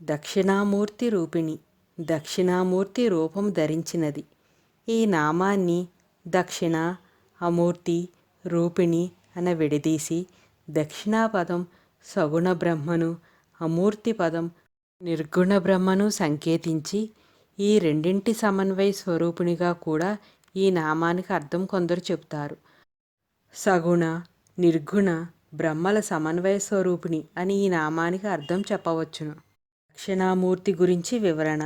దక్షిణామూర్తి రూపిణి దక్షిణామూర్తి రూపం ధరించినది. ఈ నామాన్ని దక్షిణ అమూర్తి రూపిణి అన విడదీసి దక్షిణా పదం సగుణ బ్రహ్మను అమూర్తి పదం నిర్గుణ బ్రహ్మను సంకేతించి ఈ రెండింటి సమన్వయ స్వరూపిణిగా కూడా ఈ నామానికి అర్థం కొందరు చెబుతారు సగుణ నిర్గుణ బ్రహ్మల సమన్వయ స్వరూపిణి అని ఈ నామానికి అర్థం చెప్పవచ్చును. దక్షిణామూర్తి గురించి వివరణ.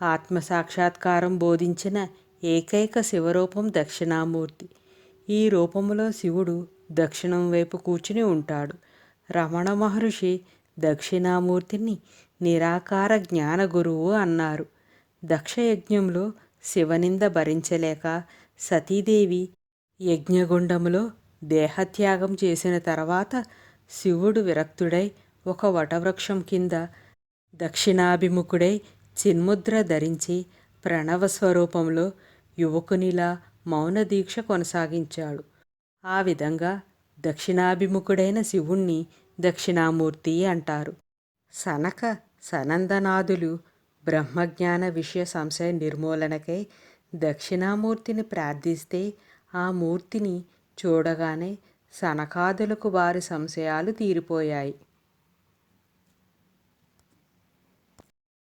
ఆత్మ సాక్షాత్కారం బోధించిన ఏకైక శివరూపం దక్షిణామూర్తి. ఈ రూపంలో శివుడు దక్షిణం వైపు కూర్చుని ఉంటాడు. రమణ మహర్షి దక్షిణామూర్తిని నిరాకార జ్ఞాన గురువు అన్నారు. దక్షయజ్ఞంలో శివనింద భరించలేక సతీదేవి యజ్ఞగుండములో దేహత్యాగం చేసిన తర్వాత శివుడు విరక్తుడై ఒక వటవృక్షం కింద దక్షిణాభిముఖుడై చిన్ముద్ర ధరించి ప్రణవ స్వరూపంలో యువకునిలా మౌన దీక్ష కొనసాగించాడు. ఆ విధంగా దక్షిణాభిముఖుడైన శివుణ్ణి దక్షిణామూర్తి అంటారు. సనక సనందనాథులు బ్రహ్మజ్ఞాన విషయ సంశయ నిర్మూలనకై దక్షిణామూర్తిని ప్రార్థిస్తే ఆ మూర్తిని చూడగానే సనకాదులకు వారి సంశయాలు తీరిపోయాయి.